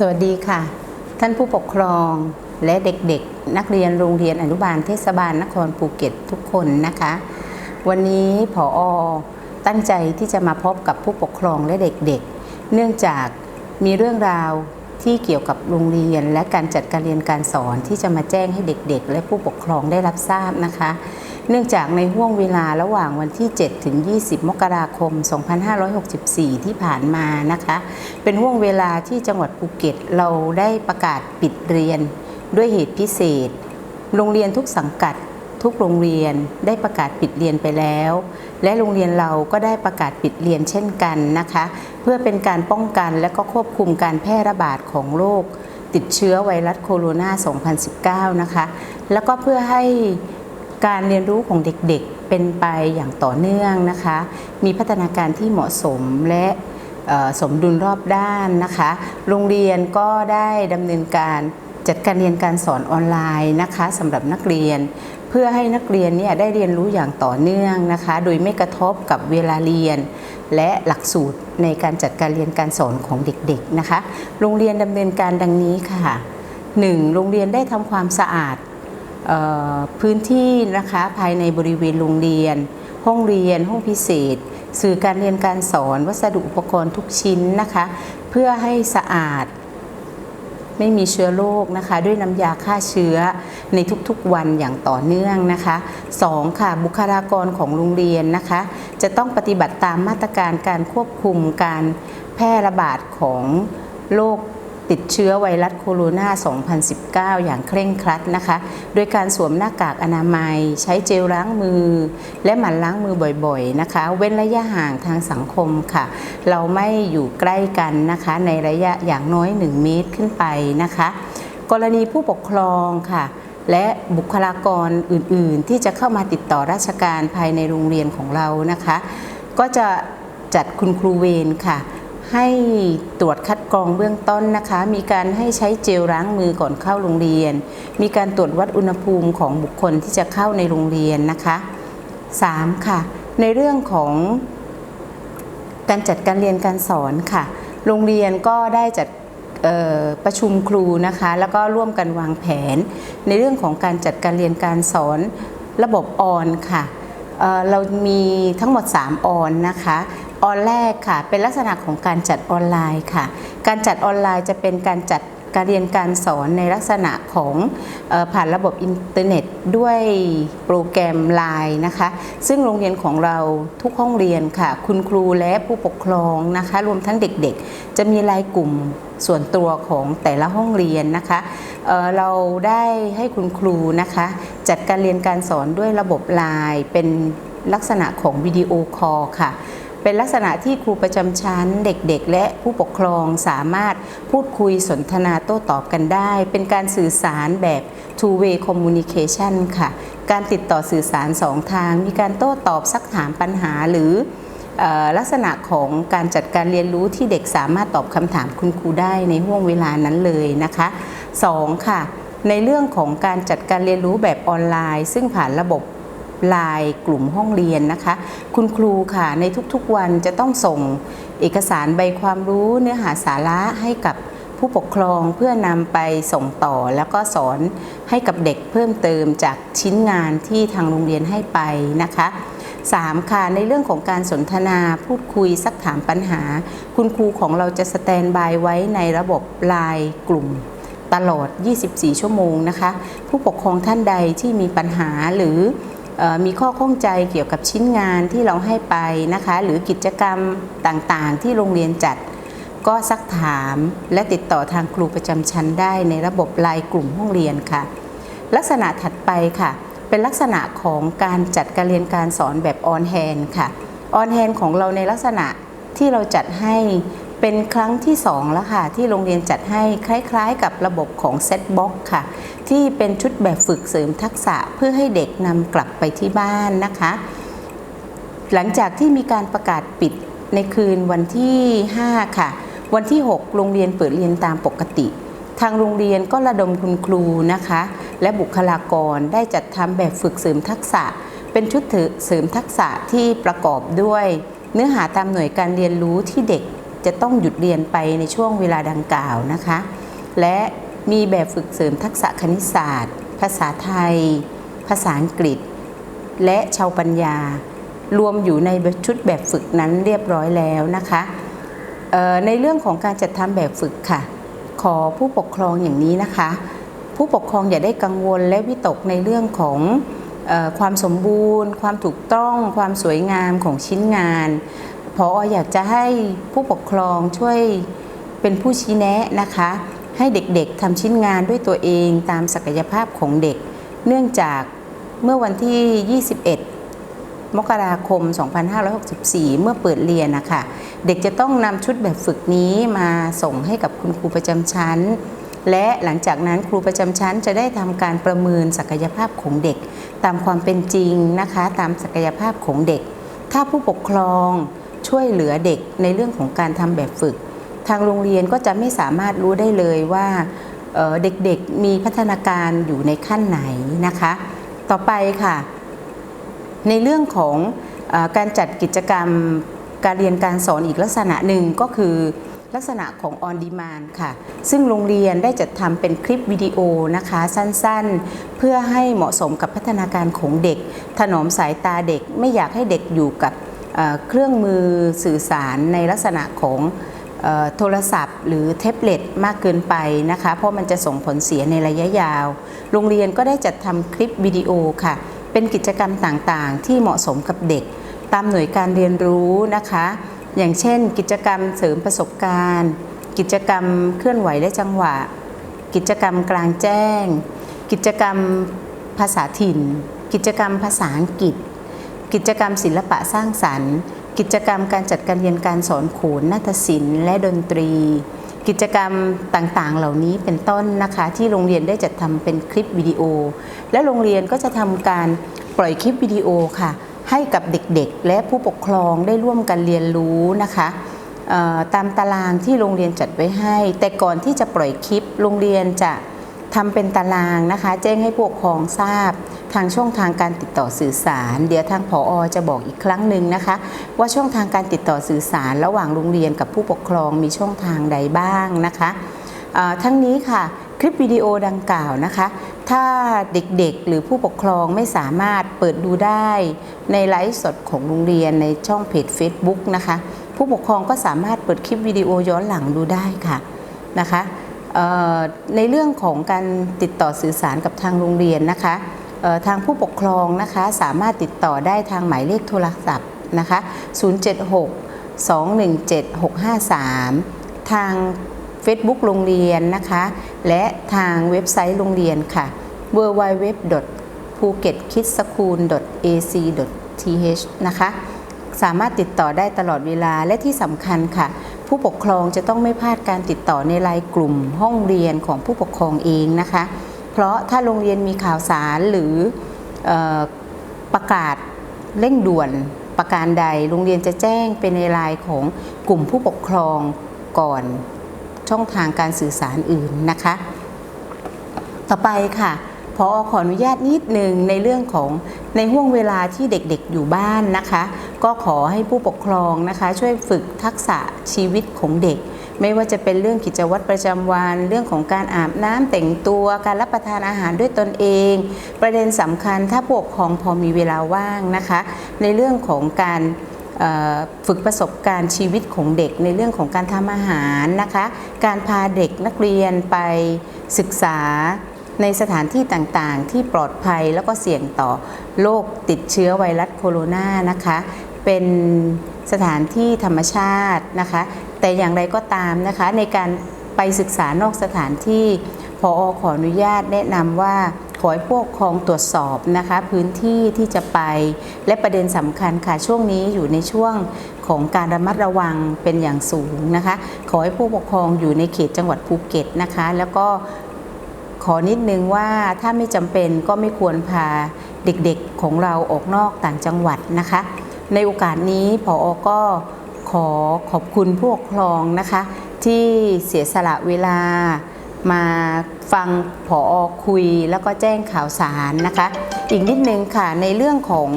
สวัสดีค่ะ ท่านผู้ปกครองและเด็กๆ นักเรียนโรงเรียนอนุบาลเทศบาลนครภูเก็ตทุกคนนะคะ วันนี้ผออตั้งใจที่จะมาพบกับผู้ปกครองและเด็กๆ เนื่องจากมีเรื่องราวที่เกี่ยวกับโรงเรียนและการจัดการเรียนการสอนที่จะมาแจ้งให้เด็กๆ และผู้ปกครองได้รับทราบนะคะ เนื่องจากในห่วงเวลาระหว่างวันที่ 7 ถึง 20 มกราคม 2564 ที่ผ่านมานะคะ เป็นห่วงเวลาที่จังหวัดภูเก็ตเราได้ประกาศปิดเรียนด้วยเหตุพิเศษ โรงเรียนทุกสังกัดทุกโรงเรียนได้ประกาศปิดเรียนไปแล้ว และโรงเรียนเราก็ได้ประกาศปิดเรียนเช่นกันนะคะ เพื่อเป็นการป้องกันและก็ควบคุมการแพร่ระบาดของโรคติดเชื้อไวรัสโคโรนา 2019 นะคะ แล้วก็เพื่อให้ การเรียนรู้ของเด็กๆเป็นไปอย่างต่อเนื่องนะคะ มีพัฒนาการที่เหมาะสมและสมดุลรอบด้านนะคะ โรงเรียนก็ได้ดำเนินการจัดการเรียนการสอนออนไลน์นะคะสำหรับนักเรียน เพื่อให้นักเรียนเนี่ยได้เรียนรู้อย่างต่อเนื่องนะคะ โดยไม่กระทบกับเวลาเรียน และหลักสูตรในการจัดการเรียนการสอนของเด็กๆนะคะ โรงเรียนดำเนินการดังนี้ค่ะ 1. โรงเรียนได้ทำความสะอาด พื้นที่นะคะภายในบริเวณโรงเรียน ห้องเรียน ห้องพิเศษ สื่อการเรียนการสอนวัสดุอุปกรณ์ทุกชิ้นนะคะ เพื่อให้สะอาดไม่มีเชื้อโรคนะคะ ด้วยน้ำยาฆ่าเชื้อในทุกๆวันอย่างต่อเนื่องนะคะ 2. ค่ะบุคลากรของโรงเรียนนะคะ จะต้องปฏิบัติตามมาตรการการควบคุมการแพร่ระบาดของโรค ติดเชื้อไวรัสโคโรนา 2019 อย่างเคร่งครัดนะคะ โดยการสวมหน้ากากอนามัย ใช้เจลล้างมือ และหมั่นล้างมือบ่อยๆนะคะ เว้นระยะห่างทางสังคมค่ะ เราไม่อยู่ใกล้กันนะคะ ในระยะอย่างน้อย 1 เมตรขึ้นไปนะคะ กรณีผู้ปกครองค่ะและบุคลากรอื่นๆ ที่จะเข้ามาติดต่อราชการภายในโรงเรียนของเรานะคะ ก็จะจัดคุณครูเวรค่ะ ให้ตรวจคัดกรองเบื้องต้นนะคะ มีการให้ใช้เจลล้างมือก่อนเข้าโรงเรียน มีการตรวจวัดอุณหภูมิของบุคคลที่จะเข้าในโรงเรียนนะคะ 3. ค่ะ ในเรื่องของการจัดการเรียนการสอนค่ะ โรงเรียนก็ได้จัดประชุมครูนะคะ แล้วก็ร่วมกันวางแผน ในเรื่องของการจัดการเรียนการสอนระบบออนค่ะเเรามีทั้งหมด 3 ออนนะคะ ออนแรกค่ะ เป็นลักษณะของการจัดออนไลน์ค่ะ การจัดออนไลน์จะเป็นการจัดการเรียนการสอนในลักษณะของออผ่านระบบอินเทอร์เน็ตด้วยโปรแกรม Line นะคะ ซึ่งโรงเรียนของเราทุกห้องเรียนค่ะ คุณครูและผู้ปกครองนะคะ รวมทั้งเด็กๆ จะมีรายกลุ่มส่วนตัวของแต่ละห้องเรียนนะคะเเราได้ให้คุณครูนะคะ จัดการเรียนการสอนด้วยระบบ Line เป็นลักษณะของวิดีโอคอลค่ะ เป็นลักษณะที่ครูประจำชั้นเด็กๆ และผู้ปกครองสามารถพูดคุยสนทนาโต้ตอบกันได้ เป็นการสื่อสารแบบ two way communication ค่ะ การติดต่อสื่อสารสองทาง มีการโต้ตอบซักถามปัญหาหรืออลักษณะของการจัดการเรียนรู้ที่เด็กสามารถตอบคำถามคุณครูได้ในห่วงเวลานั้นเลยนะคะ 2. ค่ะ ในเรื่องของการจัดการเรียนรู้แบบออนไลน์ ซึ่งผ่านระบบ ไลน์กลุ่มห้องเรียนนะคะ คุณครูค่ะในทุกๆวันจะต้องส่งเอกสารใบความรู้เนื้อหาสาระให้กับผู้ปกครองเพื่อนำไปส่งต่อแล้วก็สอนให้กับเด็กเพิ่มเติมจากชิ้นงานที่ทางโรงเรียนให้ไปนะคะ 3. ค่ะในเรื่องของการสนทนาพูดคุยซักถามปัญหา คุณครูของเราจะสแตนบายไว้ในระบบไลน์กลุ่มตลอด 24 ชั่วโมงนะคะ ผู้ปกครองท่านใดที่มีปัญหาหรือเอ่อ มีข้อข้องใจเกี่ยวกับชิ้นงานที่เราให้ไปนะคะ หรือกิจกรรมต่างๆ ที่โรงเรียนจัด ก็ซักถามและติดต่อทางครูประจำชั้นได้ในระบบไลน์กลุ่มห้องเรียนค่ะ ลักษณะถัดไปค่ะ เป็นลักษณะของการจัดการเรียนการสอนแบบออนแฮนค่ะออนแฮนของเราในลักษณะที่เราจัดให้ เป็นครั้งที่สองแล้วค่ะ ที่โรงเรียนจัดให้คล้ายๆ กับระบบของเซตบ็อกค่ะ ที่เป็นชุดแบบฝึกเสริมทักษะเพื่อให้เด็กนำกลับไปที่บ้านนะคะ หลังจากที่มีการประกาศปิดในคืนวันที่ 5 ค่ะ วันที่ 6 โรงเรียนเปิดเรียนตามปกติ ทางโรงเรียนก็ระดมคุณครูนะคะ และบุคลากรได้จัดทำแบบฝึกเสริมทักษะ เป็นชุดเสริมทักษะที่ประกอบด้วย เนื้อหาตามหน่วยการเรียนรู้ที่เด็ก จะต้องหยุดเรียนไปในช่วงเวลาดังกล่าวนะคะ และมีแบบฝึกเสริมทักษะคณิตศาสตร์ ภาษาไทย ภาษาอังกฤษ และชาวปัญญา รวมอยู่ในชุดแบบฝึกนั้นเรียบร้อยแล้วนะคะในเรื่องของการจัดทำแบบฝึกค่ะ ขอผู้ปกครองอย่างนี้นะคะ ผู้ปกครองอย่าได้กังวลและวิตกในเรื่องของอความสมบูรณ์ ความถูกต้อง ความสวยงามของชิ้นงาน พออยากจะให้ผู้ปกครองช่วยเป็นผู้ชี้แนะนะคะ ให้เด็กๆทำชิ้นงานด้วยตัวเองตามศักยภาพของเด็ก เนื่องจากเมื่อวันที่ 21มกราคม 2564 เมื่อเปิดเรียนนะคะ เด็กจะต้องนำชุดแบบฝึกนี้มาส่งให้กับคุณครูประจำชั้น และหลังจากนั้นครูประจำชั้นจะได้ทำการประเมินศักยภาพของเด็ก ตามความเป็นจริงนะคะ ตามศักยภาพของเด็ก ถ้าผู้ปกครอง ช่วยเหลือเด็กในเรื่องของการทำแบบฝึก ทางโรงเรียนก็จะไม่สามารถรู้ได้เลยว่าเด็กๆมีพัฒนาการอยู่ในขั้นไหนนะคะ ต่อไปค่ะ ในเรื่องของออการจัดกิจกรรมการเรียนการสอนอีกลักษณะหนึ่งก็คือลักษณะของ on demand ค่ะ ซึ่งโรงเรียนได้จัดทำเป็นคลิปวิดีโอนะคะ สั้นๆ เพื่อให้เหมาะสมกับพัฒนาการของเด็ก ถนอมสายตาเด็กไม่อยากให้เด็กอยู่กับ เครื่องมือสื่อสารในลักษณะของโทรศัพท์ หรือแท็บเล็ตมากเกินไปนะคะ เพราะมันจะส่งผลเสียในระยะยาว โรงเรียนก็ได้จัดทำคลิปวิดีโอค่ะ เป็นกิจกรรมต่างๆ ที่เหมาะสมกับเด็ก ตามหน่วยการเรียนรู้นะคะ อย่างเช่น กิจกรรมเสริมประสบการณ์ กิจกรรมเคลื่อนไหวและจังหวะ กิจกรรมกลางแจ้ง กิจกรรมภาษาถิ่น กิจกรรมภาษาอังกฤษ กิจกรรมศิลปะสร้างสรรค์ กิจกรรมการจัดการเรียนการสอนโขนนาฏศิลป์และดนตรี กิจกรรมต่างๆ เหล่านี้เป็นต้นนะคะ ที่โรงเรียนได้จัดทำเป็นคลิปวิดีโอ และโรงเรียนก็จะทำการปล่อยคลิปวิดีโอค่ะ ให้กับเด็กๆ และผู้ปกครองได้ร่วมกันเรียนรู้นะคะตามตารางที่โรงเรียนจัดไว้ให้ แต่ก่อนที่จะปล่อยคลิป โรงเรียนจะทำเป็นตารางนะคะ แจ้งให้ผู้ปกครองทราบ ทางช่องทางการติดต่อสื่อสาร เดี๋ยวทางผออจะบอกอีกครั้งหนึ่งนะคะ ว่าช่องทางการติดต่อสื่อสาร ระหว่างโรงเรียนกับผู้ปกครองมีช่องทางใดบ้างนะคะทั้งนี้ค่ะคลิปวิดีโอดังกล่าวนะคะ ถ้าเด็กๆ หรือผู้ปกครองไม่สามารถเปิดดูได้ในไลฟ์สดของโรงเรียนในช่องเพจ Facebook นะคะ ผู้ปกครองก็สามารถเปิดคลิปวิดีโอย้อนหลังดูได้ค่ะนะคะในเรื่องของการติดต่อสื่อสารกับทางโรงเรียนนะคะ ทางผู้ปกครองนะคะสามารถติดต่อได้ทางหมายเลขโทรศัพท์นะคะ076 217 653 ทาง Facebook โรงเรียนนะคะ และทางเว็บไซต์โรงเรียนค่ะ www phuket.kidschool.ac.th นะคะ สามารถติดต่อได้ตลอดเวลาและที่สำคัญค่ะ ผู้ปกครองจะต้องไม่พลาดการติดต่อในไลน์กลุ่มห้องเรียนของผู้ปกครองเองนะคะ เพราะถ้าโรงเรียนมีข่าวสารหรืออประกาศเร่งด่วนประการใด โรงเรียนจะแจ้งเป็นในลน์ของกลุ่มผู้ปกครองก่อนช่องทางการสื่อสารอื่นนะคะ ต่อไปค่ะพอขออนุญาตนิดหนึ่งในเรื่องของในห่วงเวลาที่เด็กๆอยู่บ้านนะคะ ก็ขอให้ผู้ปกครองนะคะ ช่วยฝึกทักษะชีวิตของเด็ก ไม่ว่าจะเป็นเรื่องกิจวัตรประจำวัน เรื่องของการอาบน้ำแต่งตัวการรับประทานอาหารด้วยตนเอง ประเด็นสำคัญถ้าผู้ปกครองพอมีเวลาว่างนะคะ ในเรื่องของการฝึกประสบการณ์ชีวิตของเด็กในเรื่องของการทำอาหารนะคะ การพาเด็กนักเรียนไปศึกษาในสถานที่ต่างๆ ที่ปลอดภัยแล้วก็เสี่ยงต่อโรคติดเชื้อไวรัสโคโรนานะคะ เป็น สถานที่ธรรมชาตินะคะ แต่อย่างไรก็ตามนะคะในการไปศึกษานอกสถานที่พอขออนุญาตแนะนำว่าขอให้ผู้ปกครองตรวจสอบนะคะพื้นที่ที่จะไป และประเด็นสำคัญค่ะช่วงนี้อยู่ในช่วงของการระมัดระวังเป็นอย่างสูงนะคะ ขอให้ผู้ปกครองอยู่ในเขตจังหวัดภูเก็ตนะคะ แล้วก็ขอนิดนึงว่าถ้าไม่จำเป็นก็ไม่ควรพาเด็กๆของเราออกนอกต่างจังหวัดนะคะ ในโอกาสนี้ผออก็ขอขอบคุณผู้ปกครองนะคะ ที่เสียสละเวลามาฟังผออคุยแล้วก็แจ้งข่าวสารนะคะ อีกนิดนึงค่ะในเรื่องของ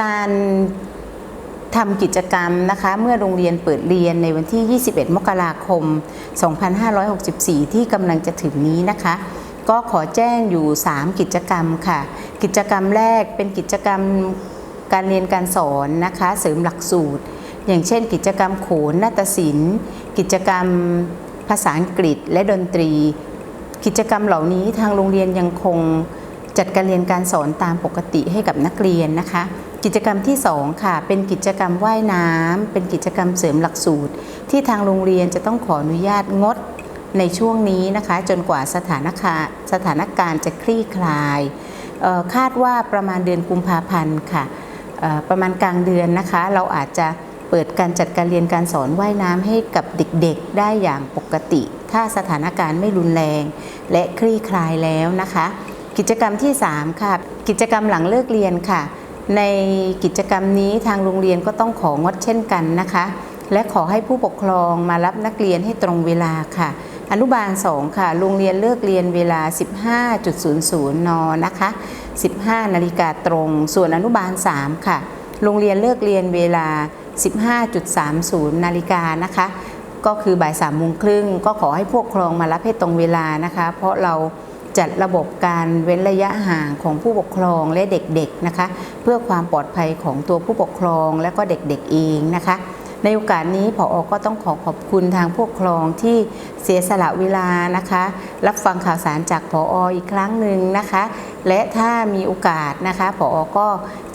การทำกิจกรรมนะคะ เมื่อโรงเรียนเปิดเรียนในวันที่ 21 มกราคม 2564 ที่กำลังจะถึงนี้นะคะ ก็ขอแจ้งอยู่ 3 กิจกรรมค่ะ กิจกรรมแรกเป็นกิจกรรม การเรียนการสอนนะคะเสริมหลักสูตร อย่างเช่น กิจกรรมโขนนาฏศิลป์ กิจกรรมภาษาอังกฤษและดนตรี กิจกรรมเหล่านี้ทางโรงเรียนยังคงจัดการเรียนการสอนตามปกติให้กับนักเรียนนะคะ กิจกรรมที่ 2 ค่ะ เป็นกิจกรรมว่ายน้ำเป็นกิจกรรมเสริมหลักสูตร ที่ทางโรงเรียนจะต้องขออนุญาตงดในช่วงนี้นะคะ จนกว่าสถานการณ์สถานการณ์จะคลี่คลาย คาดว่าประมาณเดือนกุมภาพันธ์ค่ะ ประมาณกลางเดือนนะคะ เราอาจจะเปิดการจัดการเรียนการสอนว่ายน้ำให้กับเด็กๆได้อย่างปกติ ถ้าสถานการณ์ไม่รุนแรง และคลี่คลายแล้วนะคะ กิจกรรมที่ 3 ค่ะ กิจกรรมหลังเลิกเรียนค่ะ ในกิจกรรมนี้ทางโรงเรียนก็ต้องของดเช่นกันนะคะ และขอให้ผู้ปกครองมารับนักเรียนให้ตรงเวลาค่ะอนุบาล 2 ค่ะ โรงเรียนเลิกเรียนเวลา 15.00 น นะคะ 15 นาฬิกาตรง ส่วนอนุบาล 3 ค่ะ โรงเรียนเลิกเรียนเวลา 15.30 นาฬิกานะคะ ก็คือบ่ายสามโมงครึ่งก็ขอให้ผู้ปกครองมารับให้ตรงเวลานะคะ เพราะเราจัดระบบการเว้นระยะห่างของผู้ปกครองและเด็กๆนะคะ เพื่อความปลอดภัยของตัวผู้ปกครองและก็เด็กๆเองนะคะ ในโอกาสนี้ผออก็ต้องขอขอบคุณทางผู้ปกครองที่เสียสละเวลานะคะ รับฟังข่าวสารจากผอออีกครั้งหนึ่งนะคะ และถ้ามีโอกาสนะคะผออก็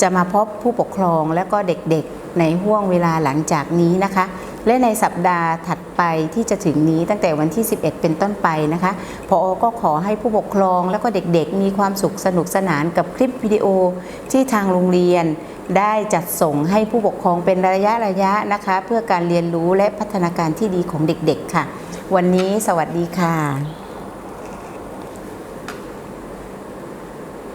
จะมาพบผู้ปกครองและก็เด็กๆ ในห่วงเวลาหลังจากนี้นะคะ และในสัปดาห์ถัดไปที่จะถึงนี้ตั้งแต่วันที่ 11 เป็นต้นไปนะคะพอก็ขอให้ผู้ปกครองและก็เด็กๆ มีความสุขสนุกสนานกับคลิปวิดีโอที่ทางโรงเรียนได้จัดส่งให้ผู้ปกครองเป็นระยะระยะนะคะ เพื่อการเรียนรู้และพัฒนาการที่ดีของเด็กๆค่ะ วันนี้สวัสดีค่ะ